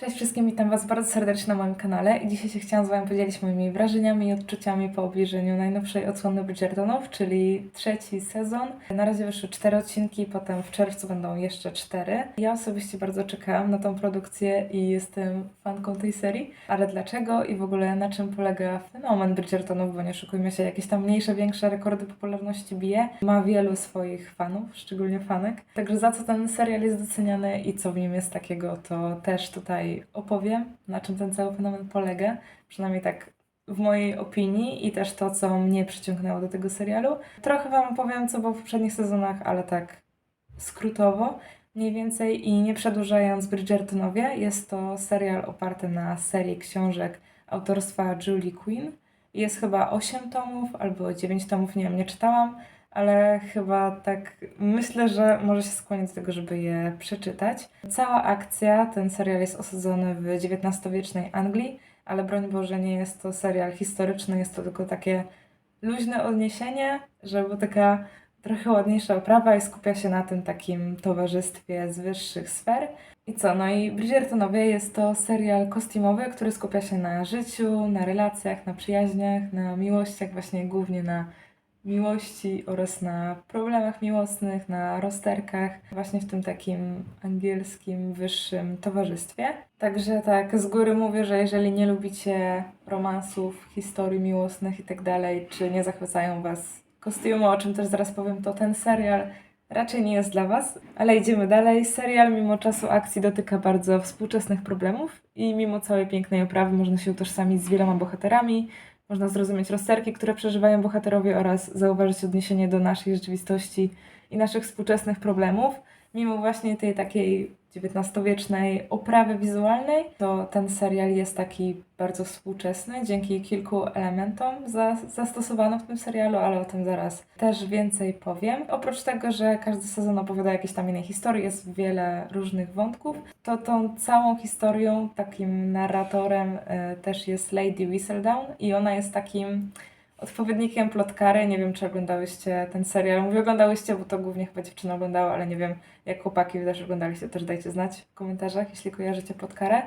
Cześć wszystkim, witam Was bardzo serdecznie na moim kanale i dzisiaj się chciałam z Wami podzielić moimi wrażeniami i odczuciami po obejrzeniu najnowszej odsłony Bridgertonów, czyli trzeci sezon. Na razie wyszły cztery odcinki, potem w czerwcu będą jeszcze cztery. Ja osobiście bardzo czekałam na tą produkcję i jestem fanką tej serii, ale dlaczego i w ogóle na czym polega fenomen Bridgertonów, bo nie oszukujmy się, jakieś tam mniejsze, większe rekordy popularności bije. Ma wielu swoich fanów, szczególnie fanek. Także za co ten serial jest doceniany i co w nim jest takiego, to też tutaj opowiem, na czym ten cały fenomen polega. Przynajmniej tak w mojej opinii i też to, co mnie przyciągnęło do tego serialu. Trochę Wam opowiem, co było w poprzednich sezonach, ale tak skrótowo mniej więcej i nie przedłużając Bridgertonowie, jest to serial oparty na serii książek autorstwa Julie Quinn. Jest chyba 8 tomów albo 9 tomów, nie wiem, nie czytałam, ale chyba tak myślę, że może się skłonić do tego, żeby je przeczytać. Cała akcja, ten serial jest osadzony w XIX-wiecznej Anglii, ale broń Boże nie jest to serial historyczny, jest to tylko takie luźne odniesienie, żeby taka trochę ładniejsza oprawa i skupia się na tym takim towarzystwie z wyższych sfer. I co? No i Bridgertonowie jest to serial kostiumowy, który skupia się na życiu, na relacjach, na przyjaźniach, na miłościach, właśnie głównie na miłości oraz na problemach miłosnych, na rozterkach, właśnie w tym takim angielskim, wyższym towarzystwie. Także tak, z góry mówię, że jeżeli nie lubicie romansów, historii miłosnych i tak czy nie zachwycają Was kostiumy, o czym też zaraz powiem, to ten serial raczej nie jest dla Was. Ale idziemy dalej. Serial mimo czasu akcji dotyka bardzo współczesnych problemów i mimo całej pięknej oprawy można się utożsamić z wieloma bohaterami, można zrozumieć rozterki, które przeżywają bohaterowie oraz zauważyć odniesienie do naszej rzeczywistości i naszych współczesnych problemów. Mimo właśnie tej takiej XIX-wiecznej oprawy wizualnej, to ten serial jest taki bardzo współczesny dzięki kilku elementom za, zastosowanym w tym serialu, ale o tym zaraz też więcej powiem. Oprócz tego, że każdy sezon opowiada jakieś tam innej historii, jest wiele różnych wątków, to tą całą historią takim narratorem y, też jest Lady Whistledown i ona jest takim odpowiednikiem plotkary. Nie wiem, czy oglądałyście ten serial. Mówię, oglądałyście, bo to głównie chyba dziewczyny oglądały, ale nie wiem, jak chłopaki też oglądaliście, też dajcie znać w komentarzach, jeśli kojarzycie plotkarę.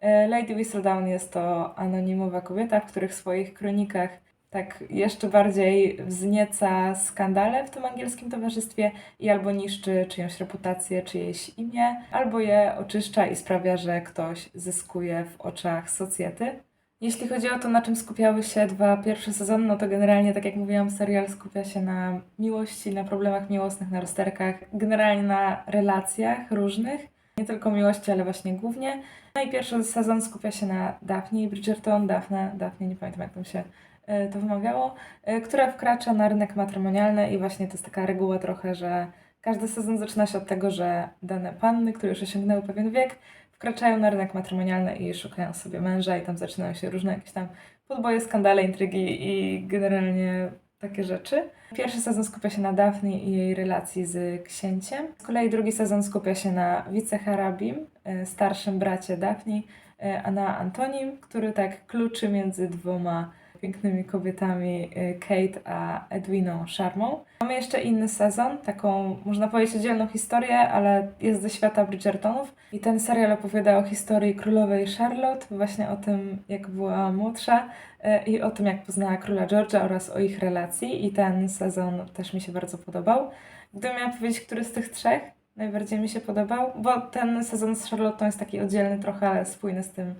E, Lady Whistledown jest to anonimowa kobieta, w których swoich kronikach tak jeszcze bardziej wznieca skandale w tym angielskim towarzystwie i albo niszczy czyjąś reputację, czyjeś imię, albo je oczyszcza i sprawia, że ktoś zyskuje w oczach socjety. Jeśli chodzi o to, na czym skupiały się dwa pierwsze sezony, no to generalnie, tak jak mówiłam, serial skupia się na miłości, na problemach miłosnych, na rozterkach, generalnie na relacjach różnych. Nie tylko miłości, ale właśnie głównie. No i pierwszy sezon skupia się na Daphne Bridgerton, Daphne, Daphne, nie pamiętam jak tam się e, to wymawiało, e, która wkracza na rynek matrymonialny i właśnie to jest taka reguła trochę, że każdy sezon zaczyna się od tego, że dane panny, które już osiągnęły pewien wiek, wkraczają na rynek matrymonialny i szukają sobie męża i tam zaczynają się różne jakieś tam podboje, skandale, intrygi i generalnie takie rzeczy. Pierwszy sezon skupia się na Daphne i jej relacji z księciem. Z kolei drugi sezon skupia się na wicehrabim, e, starszym bracie Daphne, a na Antonim, który tak kluczy między dwoma pięknymi kobietami, e, Kate a Edwiną Sharmą. Mamy jeszcze inny sezon, taką można powiedzieć oddzielną historię, ale jest ze świata Bridgertonów i ten serial opowiada o historii królowej Charlotte, właśnie o tym jak była młodsza e, i o tym jak poznała króla George'a oraz o ich relacji i ten sezon też mi się bardzo podobał. Gdybym miała powiedzieć, który z tych trzech najbardziej mi się podobał, bo ten sezon z Charlotte jest taki oddzielny trochę, ale spójny z tym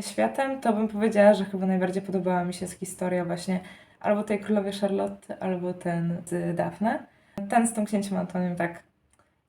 światem, to bym powiedziała, że chyba najbardziej podobała mi się historia właśnie albo tej królowej Charlotte, albo ten z Daphne. Ten z tym księciem Antoniem tak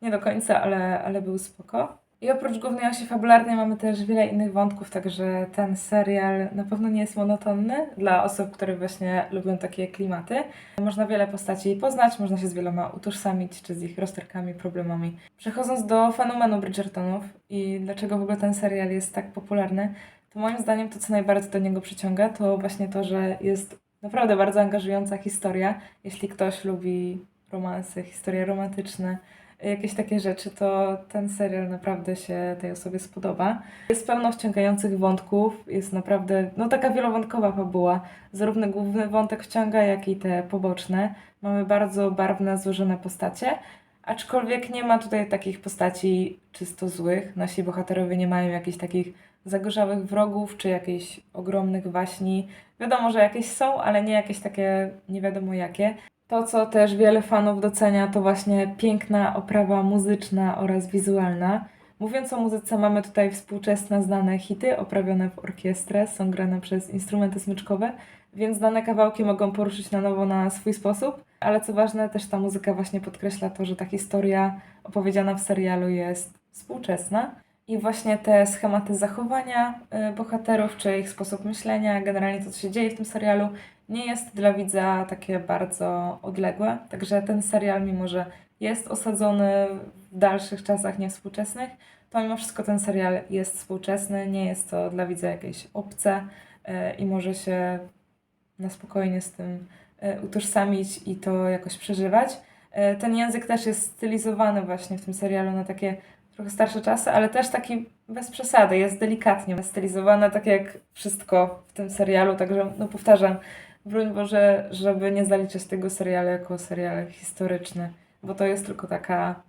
nie do końca, ale, ale był spoko. I oprócz głównej osi fabularnej mamy też wiele innych wątków, także ten serial na pewno nie jest monotonny dla osób, które właśnie lubią takie klimaty. Można wiele postaci poznać, można się z wieloma utożsamić, czy z ich rozterkami, problemami. Przechodząc do fenomenu Bridgertonów i dlaczego w ogóle ten serial jest tak popularny, to moim zdaniem to, co najbardziej do niego przyciąga, to właśnie to, że jest naprawdę bardzo angażująca historia. Jeśli ktoś lubi romanse, historie romantyczne, jakieś takie rzeczy, to ten serial naprawdę się tej osobie spodoba. Jest pełno wciągających wątków, jest naprawdę, no taka wielowątkowa fabuła. Zarówno główny wątek wciąga, jak i te poboczne. Mamy bardzo barwne, złożone postacie, Aczkolwiek nie ma tutaj takich postaci czysto złych. Nasi bohaterowie nie mają jakichś takich zagorzałych wrogów czy jakichś ogromnych waśni. Wiadomo, że jakieś są, ale nie jakieś takie nie wiadomo jakie. To, co też wiele fanów docenia, to właśnie piękna oprawa muzyczna oraz wizualna. Mówiąc o muzyce, mamy tutaj współczesne, znane hity oprawione w orkiestrę, są grane przez instrumenty smyczkowe, więc dane kawałki mogą poruszyć na nowo na swój sposób. Ale co ważne, też ta muzyka właśnie podkreśla to, że ta historia opowiedziana w serialu jest współczesna. I właśnie te schematy zachowania y, bohaterów, czy ich sposób myślenia, generalnie to, co się dzieje w tym serialu, nie jest dla widza takie bardzo odległe. Także ten serial, mimo że jest osadzony w dalszych czasach niewspółczesnych, to mimo wszystko ten serial jest współczesny, nie jest to dla widza jakieś obce y, i może się na spokojnie z tym y, utożsamić i to jakoś przeżywać. Ten język też jest stylizowany właśnie w tym serialu na takie trochę starsze czasy, ale też taki bez przesady, jest delikatnie stylizowane, tak jak wszystko w tym serialu, także no powtarzam, broń Boże, żeby nie zaliczać tego serialu jako serial historyczny, bo to jest tylko taka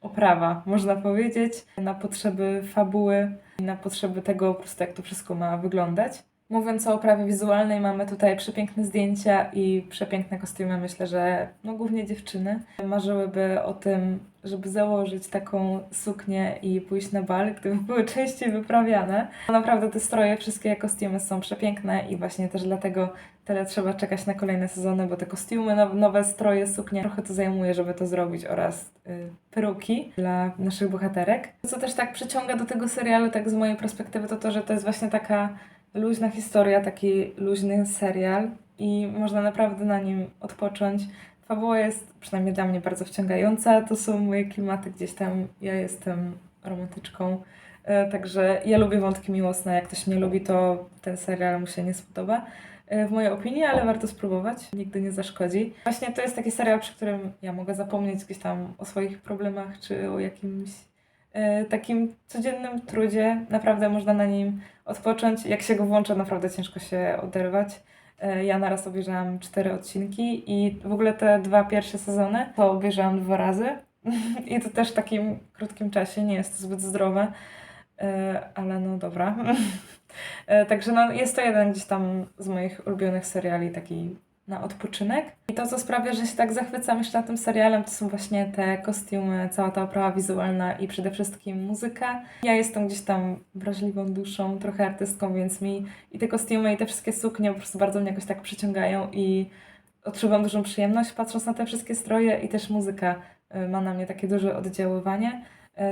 oprawa, można powiedzieć, na potrzeby fabuły na potrzeby tego po prostu jak to wszystko ma wyglądać. Mówiąc o oprawie wizualnej, mamy tutaj przepiękne zdjęcia i przepiękne kostiumy. Myślę, że no, głównie dziewczyny marzyłyby o tym, żeby założyć taką suknię i pójść na bal, gdyby były częściej wyprawiane. Naprawdę te stroje, wszystkie kostiumy są przepiękne i właśnie też dlatego tyle trzeba czekać na kolejne sezony, bo te kostiumy, now- nowe stroje, suknie, trochę to zajmuje, żeby to zrobić oraz y, peruki dla naszych bohaterek. Co też tak przyciąga do tego serialu, tak z mojej perspektywy, to to, że to jest właśnie taka luźna historia, taki luźny serial i można naprawdę na nim odpocząć. Fabuła jest przynajmniej dla mnie bardzo wciągająca. To są moje klimaty gdzieś tam. Ja jestem romantyczką. E, Także ja lubię wątki miłosne. Jak ktoś nie lubi, to ten serial mu się nie spodoba. e, W mojej opinii, ale warto spróbować. Nigdy nie zaszkodzi. Właśnie to jest taki serial, przy którym ja mogę zapomnieć gdzieś tam o swoich problemach czy o jakimś e, takim codziennym trudzie. Naprawdę można na nim odpocząć. Jak się go włącza, naprawdę ciężko się oderwać. E, Ja naraz obejrzałam cztery odcinki i w ogóle te dwa pierwsze sezony to obejrzałam dwa razy. I to też w takim krótkim czasie, nie jest to zbyt zdrowe, E, ale no dobra. E, Także no, jest to jeden gdzieś tam z moich ulubionych seriali, taki na odpoczynek. I to, co sprawia, że się tak zachwycam jeszcze na tym serialem, to są właśnie te kostiumy, cała ta oprawa wizualna i przede wszystkim muzyka. Ja jestem gdzieś tam wrażliwą duszą, trochę artystką, więc mi i te kostiumy, i te wszystkie suknie po prostu bardzo mnie jakoś tak przyciągają i odczuwam dużą przyjemność patrząc na te wszystkie stroje i też muzyka y, ma na mnie takie duże oddziaływanie.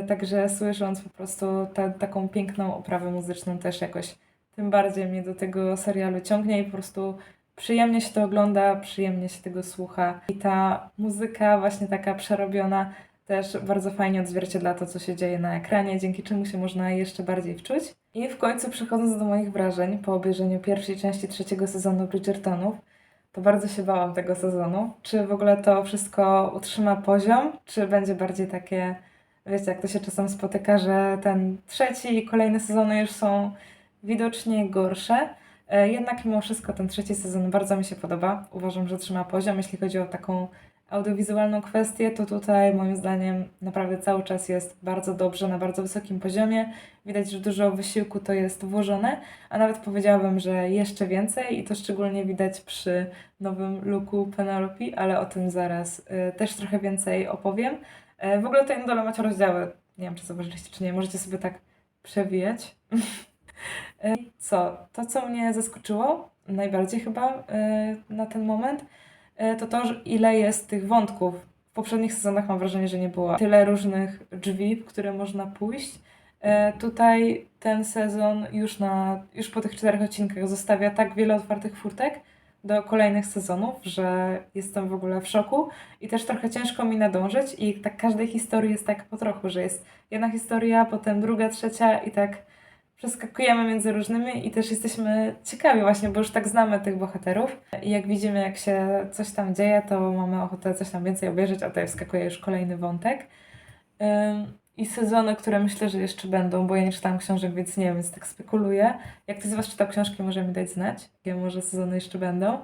Y, Także słysząc po prostu tę taką piękną oprawę muzyczną też jakoś tym bardziej mnie do tego serialu ciągnie i po prostu przyjemnie się to ogląda, przyjemnie się tego słucha. I ta muzyka właśnie taka przerobiona też bardzo fajnie odzwierciedla to, co się dzieje na ekranie, dzięki czemu się można jeszcze bardziej wczuć. I w końcu przechodząc do moich wrażeń po obejrzeniu pierwszej części trzeciego sezonu Bridgertonów, to bardzo się bałam tego sezonu. Czy w ogóle to wszystko utrzyma poziom, czy będzie bardziej takie, wiecie, jak to się czasem spotyka, że ten trzeci i kolejne sezony już są widocznie gorsze. E, Jednak mimo wszystko ten trzeci sezon bardzo mi się podoba. Uważam, że trzyma poziom. Jeśli chodzi o taką audiowizualną kwestię, to tutaj moim zdaniem naprawdę cały czas jest bardzo dobrze, na bardzo wysokim poziomie. Widać, że dużo wysiłku to jest włożone, a nawet powiedziałabym, że jeszcze więcej i to szczególnie widać przy nowym looku Penelope, ale o tym zaraz y, też trochę więcej opowiem. E, W ogóle tutaj na dole macie rozdziały, nie wiem czy zauważyliście czy nie, możecie sobie tak przewijać. E, Co? To, co mnie zaskoczyło najbardziej chyba e, na ten moment, e, to to, ile jest tych wątków. W poprzednich sezonach mam wrażenie, że nie było tyle różnych drzwi, w które można pójść. Tutaj ten sezon już, na, już po tych czterech odcinkach zostawia tak wiele otwartych furtek do kolejnych sezonów, że jestem w ogóle w szoku i też trochę ciężko mi nadążyć i tak każdej historii jest tak po trochu, że jest jedna historia, potem druga, trzecia i tak przeskakujemy między różnymi i też jesteśmy ciekawi właśnie, bo już tak znamy tych bohaterów i jak widzimy, jak się coś tam dzieje, to mamy ochotę coś tam więcej obejrzeć, a tutaj wskakuje już kolejny wątek. I sezony, które myślę, że jeszcze będą, bo ja nie czytałam książek, więc nie wiem, więc tak spekuluję. Jak ktoś z Was czytał książki, może mi dać znać, jakie może sezony jeszcze będą.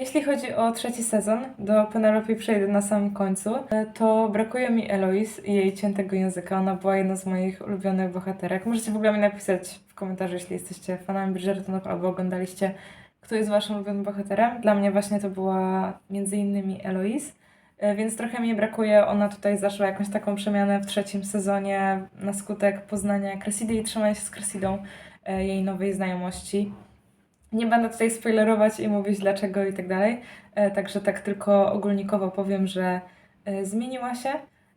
Jeśli chodzi o trzeci sezon, do Penelope przejdę na samym końcu, e, to brakuje mi Eloise i jej ciętego języka. Ona była jedną z moich ulubionych bohaterek. Możecie w ogóle mi napisać w komentarzu, jeśli jesteście fanami Bridgertonów albo oglądaliście, kto jest waszym ulubionym bohaterem. Dla mnie właśnie to była między innymi Eloise. E, Więc trochę mi brakuje. Ona tutaj zaszła jakąś taką przemianę w trzecim sezonie na skutek poznania Cressidy i trzymania się z Cressidą, e, jej nowej znajomości. Nie będę tutaj spoilerować i mówić dlaczego i tak dalej. E, Także tak tylko ogólnikowo powiem, że e, zmieniła się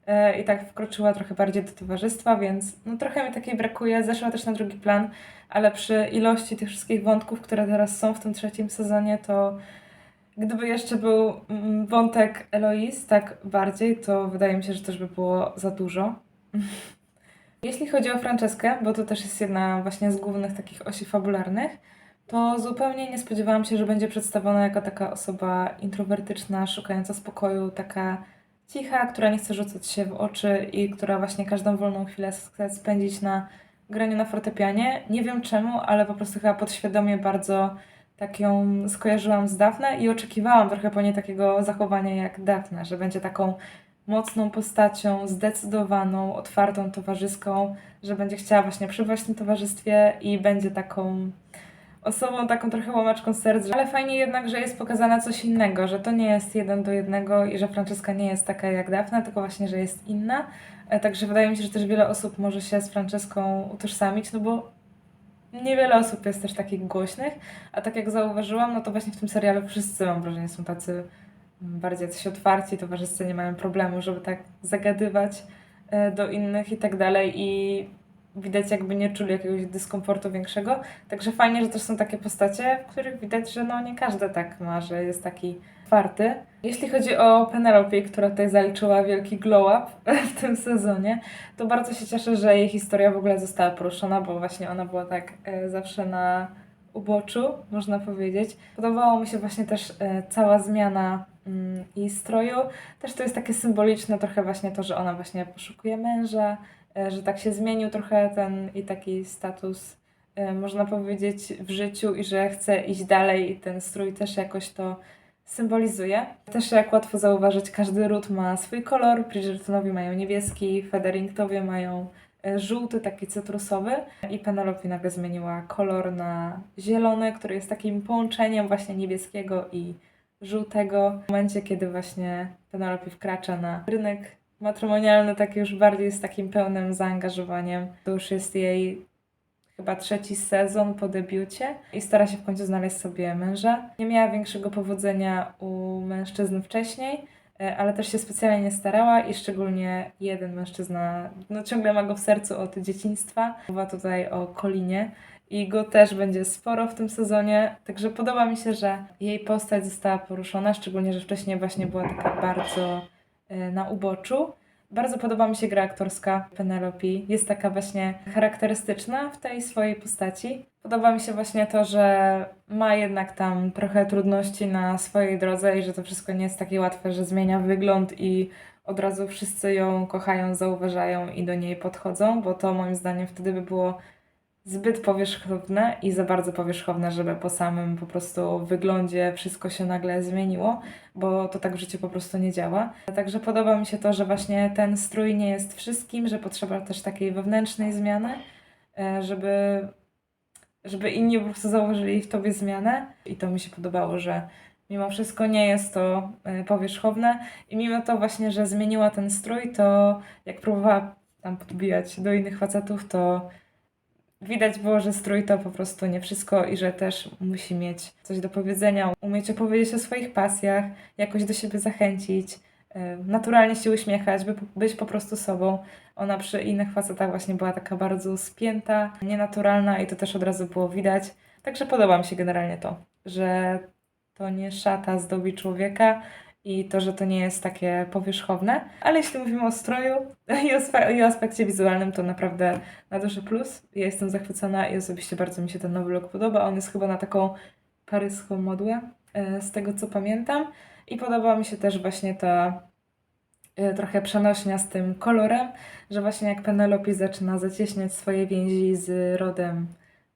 e, i tak wkroczyła trochę bardziej do towarzystwa, więc no trochę mi takiej brakuje. Zeszła też na drugi plan, ale przy ilości tych wszystkich wątków, które teraz są w tym trzecim sezonie, to gdyby jeszcze był mm, wątek Eloise tak bardziej, to wydaje mi się, że też by było za dużo. Jeśli chodzi o Franceskę, bo to też jest jedna właśnie z głównych takich osi fabularnych, to zupełnie nie spodziewałam się, że będzie przedstawiona jako taka osoba introwertyczna, szukająca spokoju, taka cicha, która nie chce rzucać się w oczy i która właśnie każdą wolną chwilę chce spędzić na graniu na fortepianie. Nie wiem czemu, ale po prostu chyba podświadomie bardzo tak ją skojarzyłam z Daphne i oczekiwałam trochę po niej takiego zachowania jak Daphne, że będzie taką mocną postacią, zdecydowaną, otwartą, towarzyską, że będzie chciała właśnie przebywać w tym towarzystwie i będzie taką osobą taką trochę łamaczką serc, ale fajnie jednak, że jest pokazane coś innego, że to nie jest jeden do jednego i że Franceska nie jest taka jak Daphne, tylko właśnie, że jest inna. E, Także wydaje mi się, że też wiele osób może się z Franceską utożsamić, no bo niewiele osób jest też takich głośnych, a tak jak zauważyłam, no to właśnie w tym serialu wszyscy mam wrażenie są tacy bardziej jacyś otwarci, towarzyscy nie mają problemu, żeby tak zagadywać e, do innych i tak dalej i widać jakby nie czuli jakiegoś dyskomfortu większego. Także fajnie, że też są takie postacie, w których widać, że no nie każdy tak ma, że jest taki otwarty. Jeśli chodzi o Penelope, która tutaj zaliczyła wielki glow up w tym sezonie, to bardzo się cieszę, że jej historia w ogóle została poruszona, bo właśnie ona była tak e, zawsze na uboczu, można powiedzieć. Podobało mi się właśnie też e, cała zmiana mm, jej stroju. Też to jest takie symboliczne trochę właśnie to, że ona właśnie poszukuje męża, że tak się zmienił trochę ten i taki status, e, można powiedzieć, w życiu i że chce iść dalej i ten strój też jakoś to symbolizuje. Też jak łatwo zauważyć, każdy ród ma swój kolor. Bridgertonowi mają niebieski, Federingtowie mają e, żółty, taki cytrusowy i Penelope nagle zmieniła kolor na zielony, który jest takim połączeniem właśnie niebieskiego i żółtego. W momencie, kiedy właśnie Penelope wkracza na rynek matrymonialny, taki już bardziej z takim pełnym zaangażowaniem, to już jest jej chyba trzeci sezon po debiucie i stara się w końcu znaleźć sobie męża. Nie miała większego powodzenia u mężczyzn wcześniej, e, ale też się specjalnie nie starała i szczególnie jeden mężczyzna no, ciągle ma go w sercu od dzieciństwa. Mowa tutaj o Kolinie i go też będzie sporo w tym sezonie, także podoba mi się, że jej postać została poruszona, szczególnie, że wcześniej właśnie była taka bardzo na uboczu. Bardzo podoba mi się gra aktorska Penelope. Jest taka właśnie charakterystyczna w tej swojej postaci. Podoba mi się właśnie to, że ma jednak tam trochę trudności na swojej drodze i że to wszystko nie jest takie łatwe, że zmienia wygląd i od razu wszyscy ją kochają, zauważają i do niej podchodzą, bo to moim zdaniem wtedy by było zbyt powierzchowne i za bardzo powierzchowne, żeby po samym po prostu wyglądzie wszystko się nagle zmieniło, bo to tak w życiu po prostu nie działa. Także podoba mi się to, że właśnie ten strój nie jest wszystkim, że potrzeba też takiej wewnętrznej zmiany, e, żeby, żeby inni po prostu zauważyli w tobie zmianę. I to mi się podobało, że mimo wszystko nie jest to e, powierzchowne i mimo to właśnie, że zmieniła ten strój, to jak próbowała tam podbijać do innych facetów, to Widać było, że strój to po prostu nie wszystko i że też musi mieć coś do powiedzenia, umieć opowiedzieć o swoich pasjach, jakoś do siebie zachęcić, naturalnie się uśmiechać, by być po prostu sobą. Ona przy innych facetach właśnie była taka bardzo spięta, nienaturalna i to też od razu było widać. Także podoba mi się generalnie to, że to nie szata zdobi człowieka i to, że to nie jest takie powierzchowne. Ale jeśli mówimy o stroju i o, i o aspekcie wizualnym, to naprawdę na duży plus. Ja jestem zachwycona i osobiście bardzo mi się ten nowy look podoba. On jest chyba na taką paryską modłę, e, z tego co pamiętam. I podoba mi się też właśnie ta e, trochę przenośnia z tym kolorem, że właśnie jak Penelope zaczyna zacieśniać swoje więzi z rodem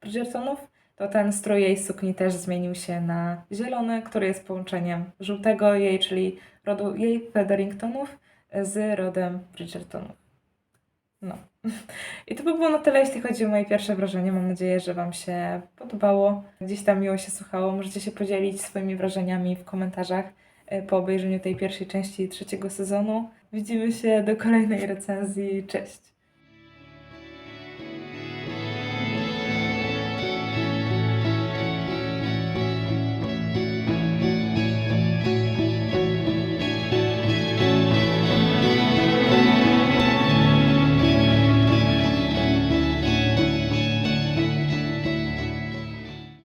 Bridgertonów, to ten strój jej sukni też zmienił się na zielony, który jest połączeniem żółtego jej, czyli rodu jej Featheringtonów z rodem Bridgertonów. No. I to by było na tyle, jeśli chodzi o moje pierwsze wrażenie. Mam nadzieję, że Wam się podobało. Gdzieś tam miło się słuchało. Możecie się podzielić swoimi wrażeniami w komentarzach e, po obejrzeniu tej pierwszej części trzeciego sezonu. Widzimy się do kolejnej recenzji. Cześć!